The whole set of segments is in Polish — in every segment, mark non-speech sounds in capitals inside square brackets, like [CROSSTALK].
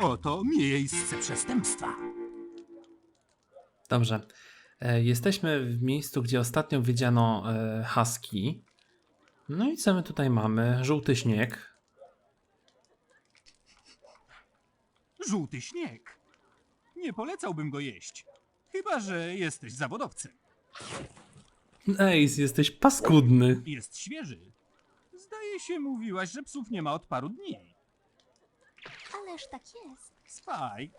Oto miejsce przestępstwa. Dobrze. E, Jesteśmy w miejscu, gdzie ostatnio widziano e, husky. No i co my tutaj mamy? Żółty śnieg. Żółty śnieg. Nie polecałbym go jeść. Chyba, że jesteś zawodowcem. Ej, jesteś paskudny. Jest świeży. Zdaje się, mówiłaś, że psów nie ma od paru dni. Ależ tak jest. Spike,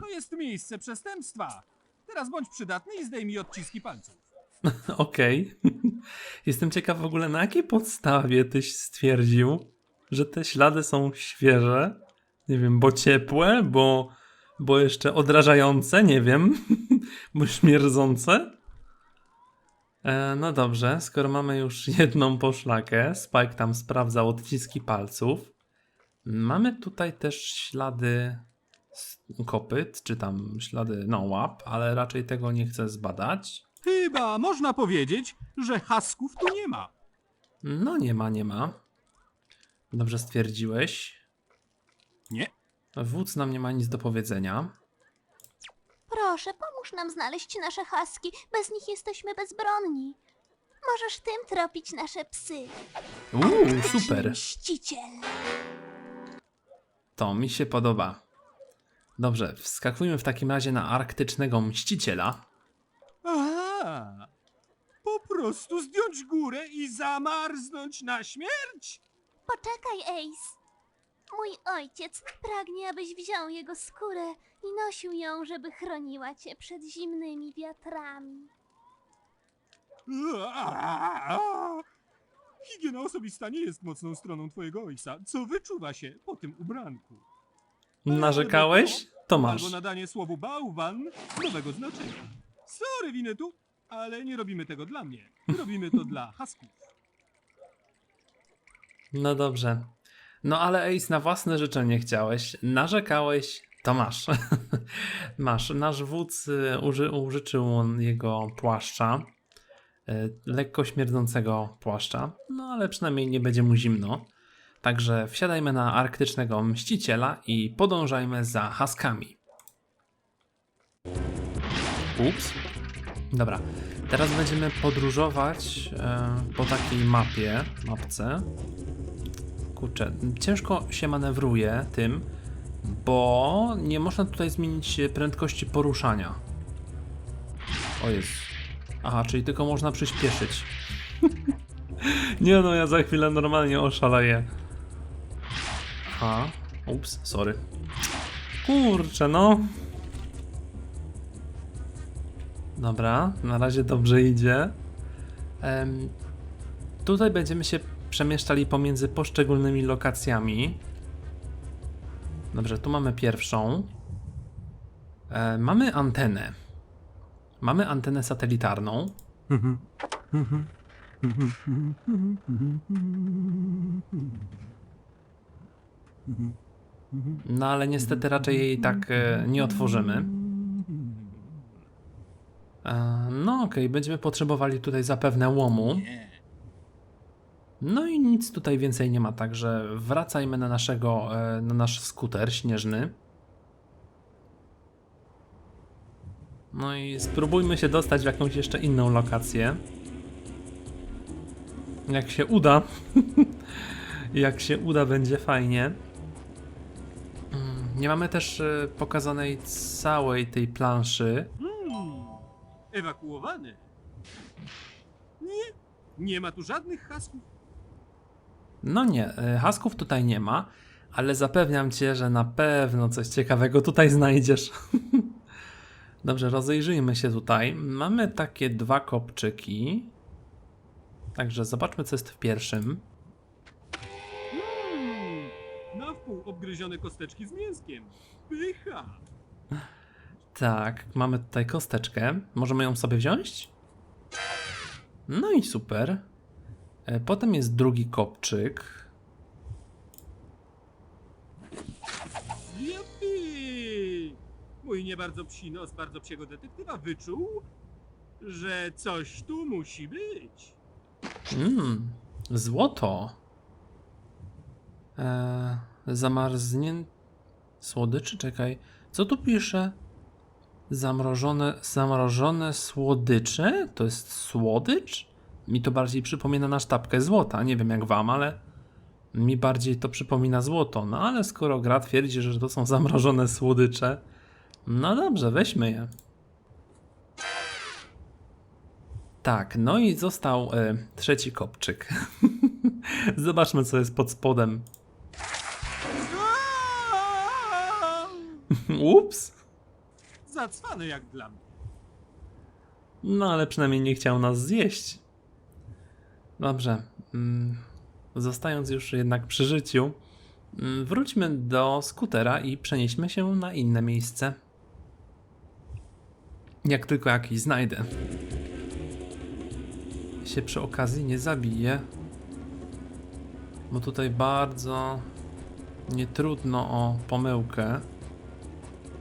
to jest miejsce przestępstwa. Teraz bądź przydatny i zdejmij odciski palców. [LAUGHS] Okej. [LAUGHS] Jestem ciekaw w ogóle, na jakiej podstawie tyś stwierdził, że te ślady są świeże. Nie wiem, bo ciepłe, bo, bo jeszcze odrażające, nie wiem, [LAUGHS] bo śmierdzące. E, no dobrze, skoro mamy już jedną poszlakę, Spike tam sprawdzał odciski palców. Mamy tutaj też ślady kopyt, czy tam ślady, no łap, ale raczej tego nie chcę zbadać. Chyba można powiedzieć, że hasków tu nie ma. No nie ma, nie ma. Dobrze stwierdziłeś. Nie? Wódz nam nie ma nic do powiedzenia. Proszę, pomóż nam znaleźć nasze haski. Bez nich jesteśmy bezbronni. Możesz tym tropić nasze psy. Uuu, super. Mściciel. To mi się podoba. Dobrze, wskakujmy w takim razie na arktycznego mściciela. Aha! Po prostu zdjąć górę i zamarznąć na śmierć? Poczekaj, Ace. Mój ojciec pragnie, abyś wziął jego skórę i nosił ją, żeby chroniła cię przed zimnymi wiatrami. Higiena osobista nie jest mocną stroną twojego ojca. Co wyczuwa się po tym ubranku? Narzekałeś? To masz. Albo nadanie słowu bałwan nowego znaczenia. Sorry, Winetu, ale nie robimy tego dla mnie. Robimy to dla [LAUGHS] hasków. No dobrze. No ale Ace, na własne życzenie chciałeś, narzekałeś, to masz. [LAUGHS] masz. Nasz wódz y, uży, użyczył on jego płaszcza, lekko śmierdzącego płaszcza, no ale przynajmniej nie będzie mu zimno. Także wsiadajmy na arktycznego mściciela i podążajmy za haskami. Ups. Dobra, teraz będziemy podróżować e, po takiej mapie, mapce. Kurczę, ciężko się manewruje tym, bo nie można tutaj zmienić prędkości poruszania. O jest. Aha, czyli tylko można przyspieszyć. [LAUGHS] nie no, ja za chwilę normalnie oszaleję. Aha, ups, sorry. Kurczę, no. Dobra, na razie dobrze idzie. Em, tutaj będziemy się przemieszczali pomiędzy poszczególnymi lokacjami. Dobrze, tu mamy pierwszą. E, mamy antenę. Mamy antenę satelitarną. No ale niestety raczej jej tak e, nie otworzymy. E, no okej, będziemy potrzebowali tutaj zapewne łomu. No i nic tutaj więcej nie ma, także wracajmy na naszego, e, na nasz skuter śnieżny. No i spróbujmy się dostać w jakąś jeszcze inną lokację. Jak się uda. [LAUGHS] Jak się uda, będzie fajnie. Mm, Nie mamy też e, pokazanej całej tej planszy. Hmm, ewakuowany. Nie, nie ma tu żadnych hasków. No nie, e, hasków tutaj nie ma, ale zapewniam cię, że na pewno coś ciekawego tutaj znajdziesz. [LAUGHS] Dobrze, rozejrzyjmy się tutaj. Mamy takie dwa kopczyki. Także zobaczmy, co jest w pierwszym. Hmm, na wpół obgryzione kosteczki z mięskiem. Pycha. Tak, mamy tutaj kosteczkę. Możemy ją sobie wziąć? No i super. E, Potem jest drugi kopczyk. Mój nie bardzo psi nos bardzo psiego detektywa wyczuł, że coś tu musi być. Mmm, złoto. Eee, zamarznięte. Słodyczy, czekaj. Co tu pisze? Zamrożone, zamrożone słodycze? To jest słodycz? Mi to bardziej przypomina na sztabkę złota. Nie wiem jak wam, ale mi bardziej to przypomina złoto. No ale skoro gra twierdzi, że to są zamrożone słodycze, no dobrze, weźmy je. Tak, no i został e, trzeci kopczyk. [LAUGHS] Zobaczmy, co jest pod spodem. [LAUGHS] Ups. Zacwany jak dla mnie. No, ale przynajmniej nie chciał nas zjeść. Dobrze. Mm, Zostając już jednak przy życiu, mm, wróćmy do skutera i przenieśmy się na inne miejsce. Jak tylko jakiś znajdę. Się przy okazji nie zabiję. Bo tutaj bardzo nie trudno o pomyłkę.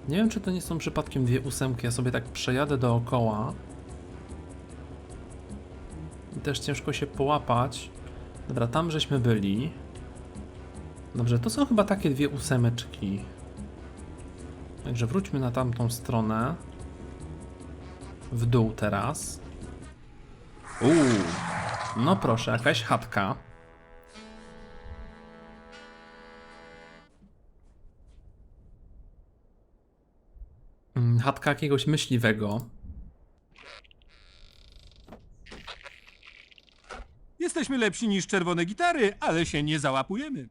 Nie wiem, czy to nie są przypadkiem dwie ósemki. Ja sobie tak przejadę dookoła. I też ciężko się połapać. Dobra, tam żeśmy byli. Dobrze, to są chyba takie dwie ósemeczki. Także wróćmy na tamtą stronę. W dół teraz. Uuu. No proszę, jakaś chatka. Mm, Chatka jakiegoś myśliwego. Jesteśmy lepsi niż czerwone gitary, ale się nie załapujemy.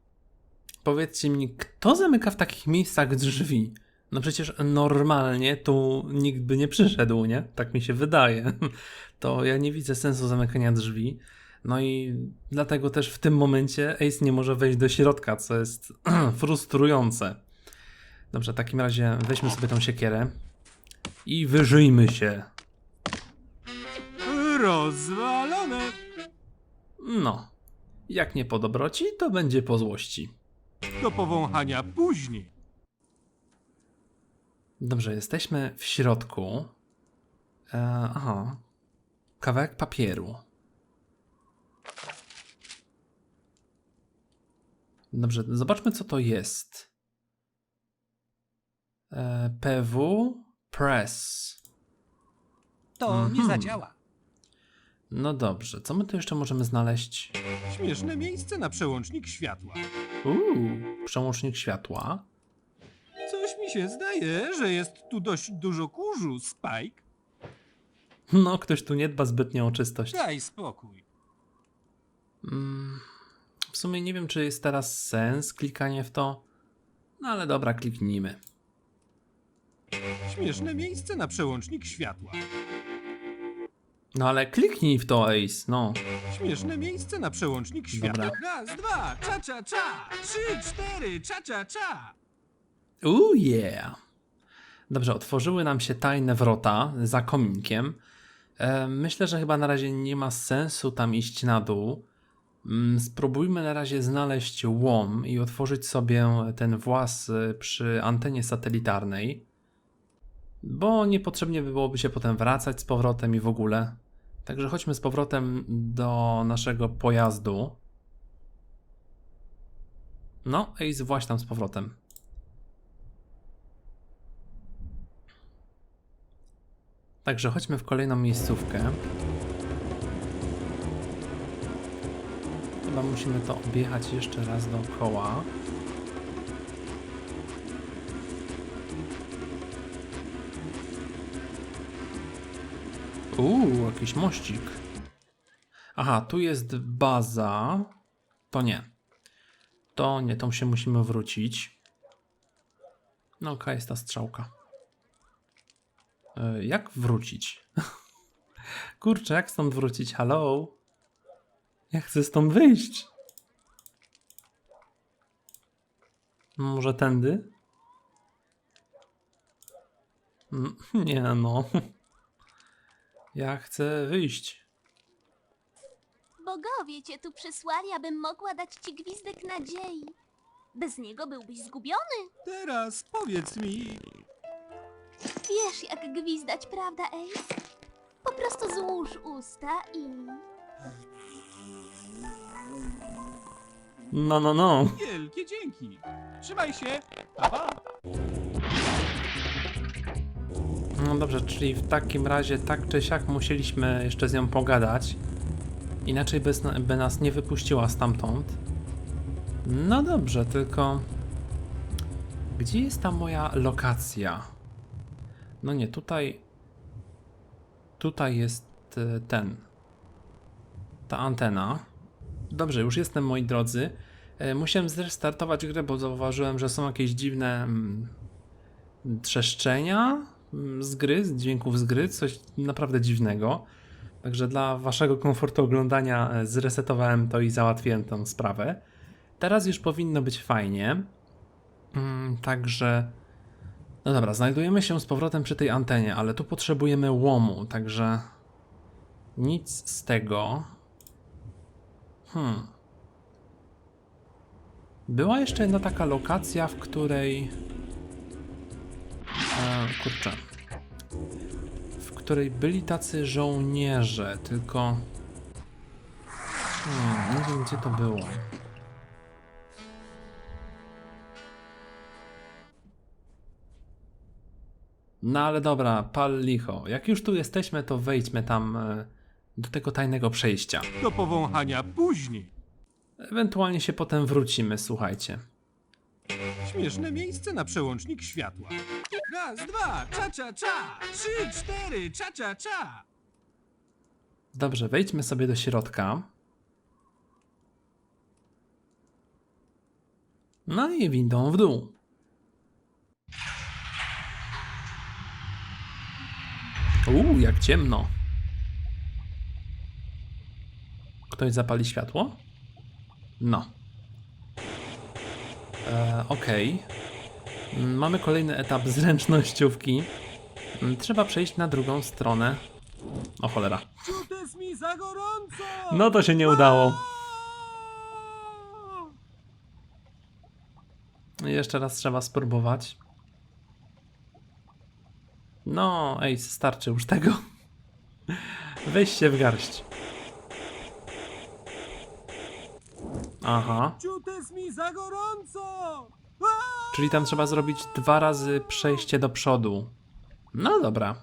Powiedzcie mi, kto zamyka w takich miejscach drzwi? No przecież normalnie tu nikt by nie przyszedł, nie? Tak mi się wydaje. [LAUGHS] To ja nie widzę sensu zamykania drzwi. No i dlatego też w tym momencie Ace nie może wejść do środka, co jest [CLEARS THROAT] frustrujące. Dobrze, w takim razie weźmy sobie tą siekierę i wyżyjmy się. Rozwalone. No, jak nie po dobroci, to będzie po złości. Do powąchania później. Dobrze, jesteśmy w środku. E, aha. Kawałek papieru. Dobrze, zobaczmy co to jest. E, PW Press. To nie Mhm. zadziała. No dobrze, co my tu jeszcze możemy znaleźć? Śmieszne miejsce na przełącznik światła. Uuu, przełącznik światła. Mi się zdaje, że jest tu dość dużo kurzu, Spike. No, ktoś tu nie dba zbytnio o czystość. Daj spokój. Mm, w sumie nie wiem, czy jest teraz sens klikanie w to. No ale dobra, kliknijmy. Śmieszne miejsce na przełącznik światła. No ale kliknij w to, Ace, no. Śmieszne miejsce na przełącznik światła. Dobra. Raz, dwa, cza, cza, cza. Trzy, cztery, cza, cza, cza. Ooh yeah. Dobrze, otworzyły nam się tajne wrota za kominkiem. E, myślę, że chyba na razie nie ma sensu tam iść na dół. Mm, Spróbujmy na razie znaleźć łom i otworzyć sobie ten włas y, przy antenie satelitarnej. Bo niepotrzebnie by byłoby się potem wracać z powrotem i w ogóle. Także chodźmy z powrotem do naszego pojazdu. No, Ace, właśnie tam z powrotem. Także chodźmy w kolejną miejscówkę. Chyba musimy to objechać jeszcze raz dookoła. Uuu, jakiś mościk. Aha, tu jest baza. To nie. To nie, tą się musimy wrócić. No, okej, jest ta strzałka. E, Jak wrócić? [LAUGHS] Kurczę, jak stąd wrócić? Hello? Ja chcę stąd wyjść. Może tędy? Mm, [LAUGHS] Nie no. [LAUGHS] Ja chcę wyjść. Bogowie cię tu przysłali, abym mogła dać ci gwizdek nadziei. Bez niego byłbyś zgubiony. Teraz powiedz mi, Wiesz, jak gwizdać, prawda, Ace? Po prostu złóż usta i... No, no, no. Wielkie dzięki. Trzymaj się. Pa, pa. No dobrze, czyli w takim razie tak czy siak musieliśmy jeszcze z nią pogadać. Inaczej by, by nas nie wypuściła stamtąd. No dobrze, tylko... Gdzie jest ta moja lokacja? No nie, tutaj... Tutaj jest e, ten... Ta antena. Dobrze, już jestem, moi drodzy. E, Musiałem zrestartować grę, bo zauważyłem, że są jakieś dziwne mm, trzeszczenia mm, z gry, z dźwięków z gry, coś naprawdę dziwnego. Także dla waszego komfortu oglądania e, zresetowałem to i załatwiłem tę sprawę. Teraz już powinno być fajnie. Mm, Także. No dobra, znajdujemy się z powrotem przy tej antenie, ale tu potrzebujemy łomu, także. Nic z tego. Hmm. Była jeszcze jedna taka lokacja, w której. E, kurczę. W której byli tacy żołnierze, tylko. Hmm, nie wiem gdzie to było. No ale dobra, pal licho. Jak już tu jesteśmy, to wejdźmy tam e, do tego tajnego przejścia. Do powąchania później. Ewentualnie się potem wrócimy, słuchajcie. Śmieszne miejsce na przełącznik światła. Raz, dwa, cza, cza, cza. Trzy, cztery, cza, cza, cza. Dobrze, wejdźmy sobie do środka. No i windą w dół. Uuu, jak ciemno. Ktoś zapali światło? No. E, Okej. Mm, Mamy kolejny etap [LAUGHS] zręcznościówki. Mm, Trzeba przejść na drugą stronę. O cholera. No to się nie udało. Jeszcze raz trzeba spróbować. No, ej, starczy już tego. Weź się w garść. Aha, Ciutes mi za gorąco! czyli tam trzeba zrobić dwa razy przejście do przodu. No dobra.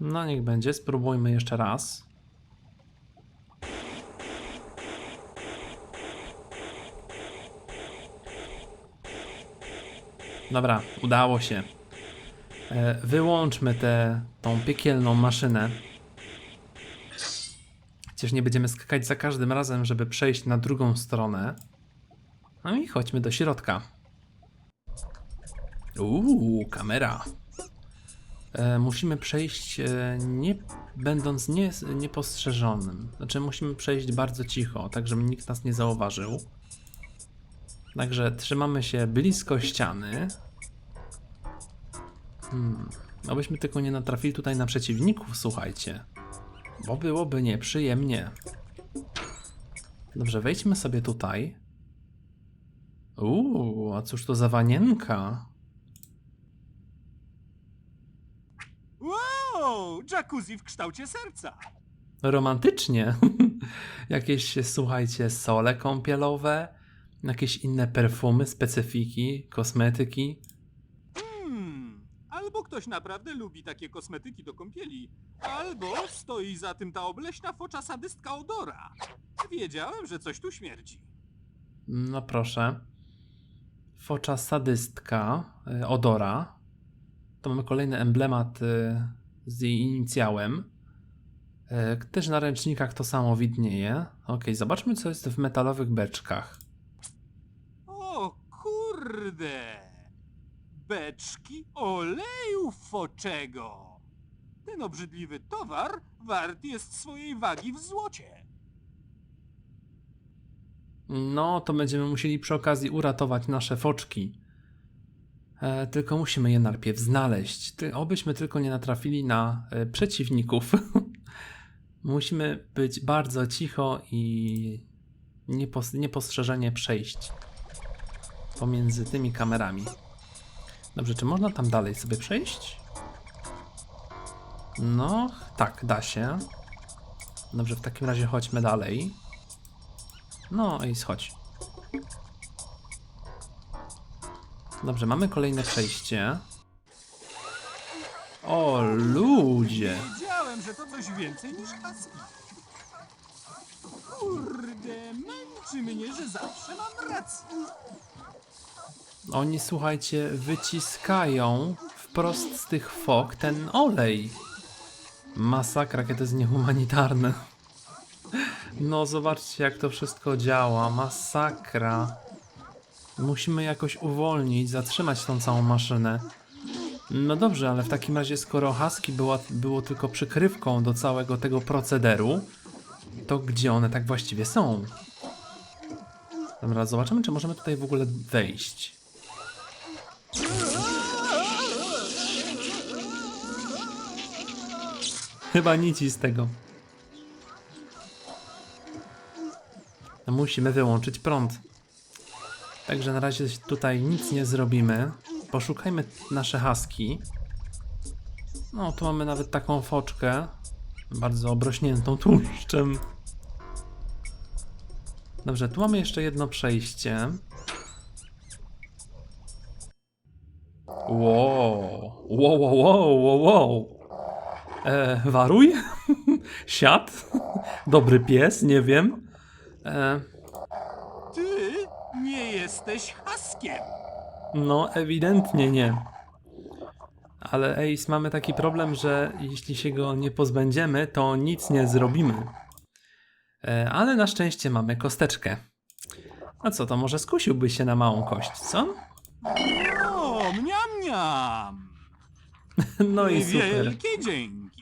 No niech będzie, spróbujmy jeszcze raz. Dobra, udało się. E, Wyłączmy tę tą piekielną maszynę. Przecież nie będziemy skakać za każdym razem, żeby przejść na drugą stronę. No i chodźmy do środka. Uuu, kamera. E, musimy przejść e, nie będąc nie, niepostrzeżonym. Znaczy musimy przejść bardzo cicho, tak żeby nikt nas nie zauważył. Także trzymamy się blisko ściany. Hmm. Obyśmy tylko nie natrafili tutaj na przeciwników, słuchajcie. Bo byłoby nieprzyjemnie. Dobrze, wejdźmy sobie tutaj. Uuu, a cóż to za wanienka? Wow! Jacuzzi w kształcie serca. romantycznie. [LAUGHS] jakieś, słuchajcie, sole kąpielowe, jakieś inne perfumy, specyfiki, kosmetyki. Hmm. Albo ktoś naprawdę lubi takie kosmetyki do kąpieli, albo stoi za tym ta obleśna focza sadystka Odora. Wiedziałem, że coś tu śmierdzi. No proszę. Focza sadystka, y, Odora. To mamy kolejny emblemat y, z jej inicjałem. Y, Też na ręcznikach to samo widnieje. Ok, zobaczmy co jest w metalowych beczkach. Kurde! Beczki oleju foczego! Ten obrzydliwy towar wart jest swojej wagi w złocie. No, to będziemy musieli przy okazji uratować nasze foczki. E, tylko musimy je najpierw znaleźć. Ty, obyśmy tylko nie natrafili na e, przeciwników. [LAUGHS] musimy być bardzo cicho i niepos niepostrzeżenie przejść pomiędzy tymi kamerami. Dobrze, czy można tam dalej sobie przejść? No, tak, da się. Dobrze, w takim razie chodźmy dalej. No i schodź. Dobrze, mamy kolejne przejście. O, ludzie! Wiedziałem, że to coś więcej niż husky. Kurde, męczy mnie, że zawsze mam rację. Oni, słuchajcie, wyciskają wprost z tych fok ten olej. Masakra, jakie to jest niehumanitarne. No, zobaczcie, jak to wszystko działa. Masakra. Musimy jakoś uwolnić, zatrzymać tą całą maszynę. No dobrze, ale w takim razie, skoro Husky była, było tylko przykrywką do całego tego procederu, to gdzie one tak właściwie są? Dobra, zobaczymy, czy możemy tutaj w ogóle wejść. Chyba nic z tego. Musimy wyłączyć prąd. Także na razie tutaj nic nie zrobimy. Poszukajmy nasze haski. No, tu mamy nawet taką foczkę. Bardzo obrośniętą tłuszczem. Dobrze, tu mamy jeszcze jedno przejście. Wow, wow, wow, wow, wow. E, waruj? [LAUGHS] Siad? [LAUGHS] Dobry pies, nie wiem. E, Ty nie jesteś huskiem. no, ewidentnie nie. Ale Ace, mamy taki problem, że jeśli się go nie pozbędziemy, to nic nie zrobimy. E, ale na szczęście mamy kosteczkę. A co, to może skusiłby się na małą kość, co? [LAUGHS] No i super. Wielkie dzięki.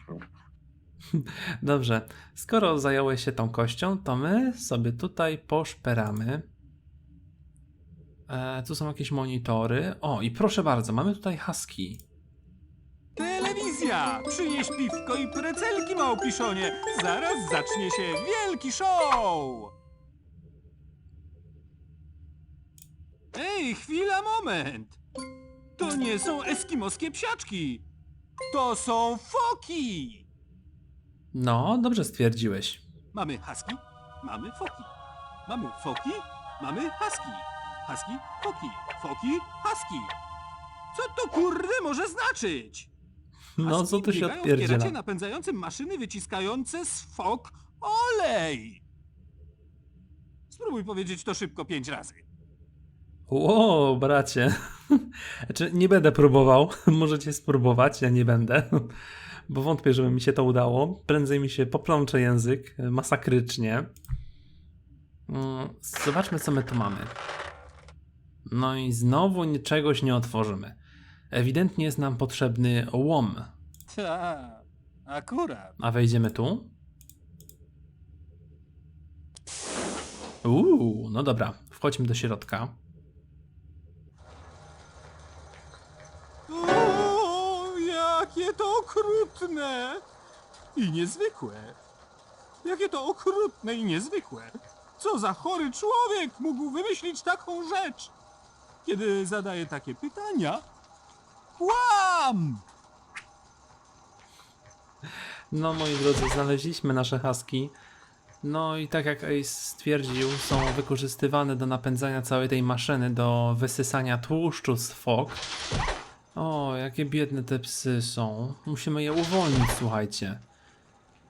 [LAUGHS] Dobrze, skoro zająłeś się tą kością, to my sobie tutaj poszperamy. E, tu są jakieś monitory. O, i proszę bardzo, mamy tutaj husky. Telewizja! Przynieś piwko i precelki, małpiszonie! Zaraz zacznie się wielki show! Ej, chwila, moment! To nie są eskimoskie psiaczki! To są foki! No, dobrze stwierdziłeś. Mamy husky, mamy foki. Mamy foki, mamy husky. Husky, foki. Foki, husky. Co to kurde może znaczyć? No, Husky co tu się biegają w kieracie odpierdziela? napędzającym maszyny wyciskające z fok olej. Spróbuj powiedzieć to szybko pięć razy. Ło, bracie. [LAUGHS] Znaczy, nie będę próbował. [LAUGHS] Możecie spróbować, ja nie będę. [LAUGHS] Bo wątpię, żeby mi się to udało. Prędzej mi się poplącze język e, masakrycznie. Mm, Zobaczmy, co my tu mamy. No i znowu czegoś nie otworzymy. Ewidentnie jest nam potrzebny łom. Ta, akurat. A wejdziemy tu? Uuu, no dobra. Wchodźmy do środka. Jakie to okrutne i niezwykłe. Jakie to okrutne i niezwykłe. Co za chory człowiek mógł wymyślić taką rzecz? Kiedy zadaje takie pytania, kłam! No, moi drodzy, znaleźliśmy nasze haski. No i tak jak Ace stwierdził, są wykorzystywane do napędzania całej tej maszyny, do wysysania tłuszczu z fok. O, jakie biedne te psy są. Musimy je uwolnić, słuchajcie.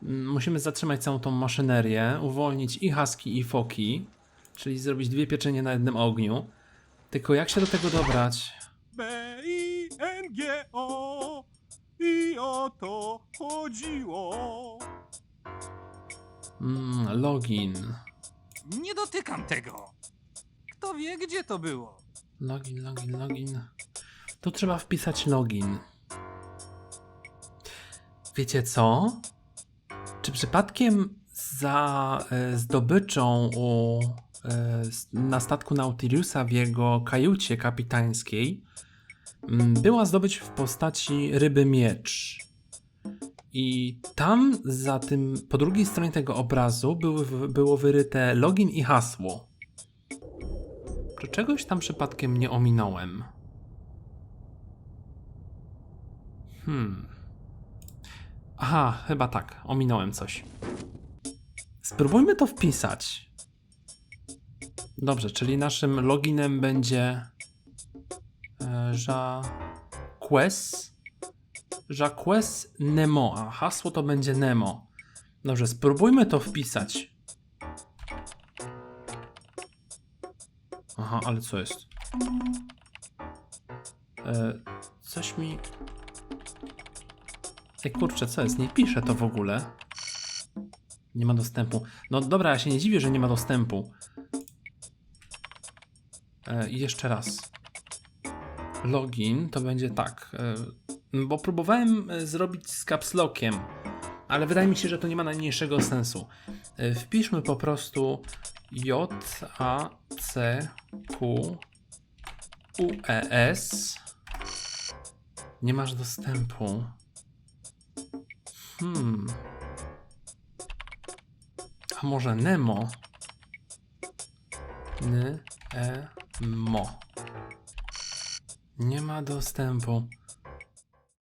Mm, Musimy zatrzymać całą tą maszynerię, uwolnić i haski, i foki, czyli zrobić dwie pieczenie na jednym ogniu. Tylko jak się do tego dobrać? B-I-N-G-O i o to chodziło. Mm, login. Nie dotykam tego. Kto wie, gdzie to było? Login, login, login. Tu trzeba wpisać login. Wiecie co? Czy przypadkiem za e, zdobyczą u, e, na statku Nautiliusa w jego kajucie kapitańskiej mm, była zdobycz w postaci ryby miecz? I tam za tym, po drugiej stronie tego obrazu były, było wyryte login i hasło. Czy czegoś tam przypadkiem nie ominąłem? Hmm. Aha, chyba tak, ominąłem coś. Spróbujmy to wpisać. Dobrze, czyli naszym loginem będzie. e, Jacques. Jacques Nemo. A hasło to będzie Nemo. Dobrze, spróbujmy to wpisać. Aha, ale co jest? E, coś mi. Ej, kurczę, co jest? Nie pisze to w ogóle. Nie ma dostępu. No dobra, ja się nie dziwię, że nie ma dostępu. E, I jeszcze raz. Login to będzie tak. E, bo próbowałem e, zrobić z caps lockiem, ale wydaje mi się, że to nie ma najmniejszego sensu. E, wpiszmy po prostu J A C Q U E S. Nie masz dostępu. Hmm. A może Nemo? N E Mo. Nie ma dostępu.